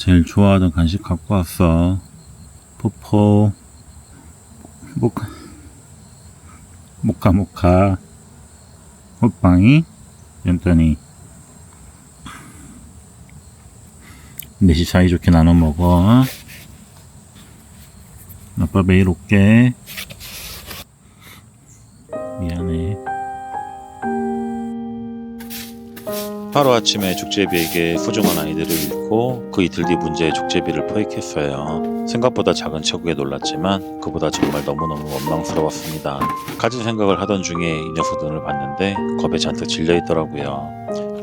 제일 좋아하던 간식 갖고 왔어. 포포. 모카. 모카 모카. 호빵이. 연단이. 넷이 사이좋게 나눠 먹어. 아빠 매일 올게. 미안해. 하루 아침에 족제비에게 소중한 아이들을 잃고 그 이틀 뒤 문제의 족제비를 포획했어요. 생각보다 작은 체구에 놀랐지만 그보다 정말 너무너무 원망스러웠습니다. 가진 생각을 하던 중에 이 녀석 눈을 봤는데 겁에 잔뜩 질려 있더라고요.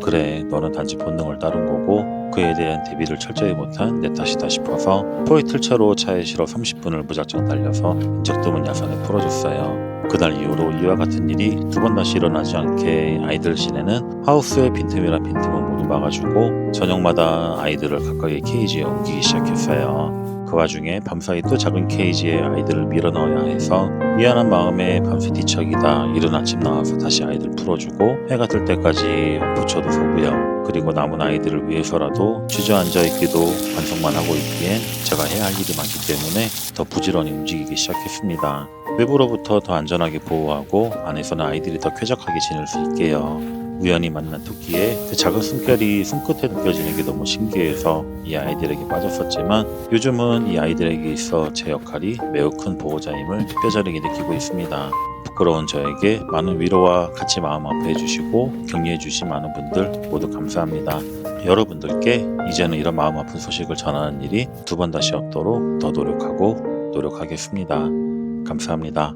그래 너는 단지 본능을 따른 거고 그에 대한 대비를 철저히 못한 내 탓이다 싶어서 포획틀차로 차에 실어 30분을 무작정 달려서 인적 드문 야산에 풀어줬어요. 그날 이후로 이와 같은 일이 두 번 다시 일어나지 않게 아이들 시내는 하우스의 빈틈이나 빈틈을 모두 막아주고 저녁마다 아이들을 각각의 케이지에 옮기기 시작했어요. 그 와중에 밤사이 또 작은 케이지에 아이들을 밀어넣어야 해서 미안한 마음에 밤새 뒤척이다 이른 아침 나와서 다시 아이들 풀어주고 해가 뜰 때까지 붙여도 서고요. 그리고 남은 아이들을 위해서라도 주저앉아 있기도 반성만 하고 있기엔 제가 해야 할 일이 많기 때문에 더 부지런히 움직이기 시작했습니다. 외부로부터 더 안전하게 보호하고 안에서는 아이들이 더 쾌적하게 지낼 수 있게요. 우연히 만난 토끼에 그 작은 숨결이 손끝에 느껴지는 게 너무 신기해서 이 아이들에게 빠졌었지만 요즘은 이 아이들에게 있어 제 역할이 매우 큰 보호자임을 뼈저리게 느끼고 있습니다. 부끄러운 저에게 많은 위로와 같이 마음 아파해 주시고 격려해 주신 많은 분들 모두 감사합니다. 여러분들께 이제는 이런 마음 아픈 소식을 전하는 일이 두 번 다시 없도록 더 노력하고 노력하겠습니다. 감사합니다.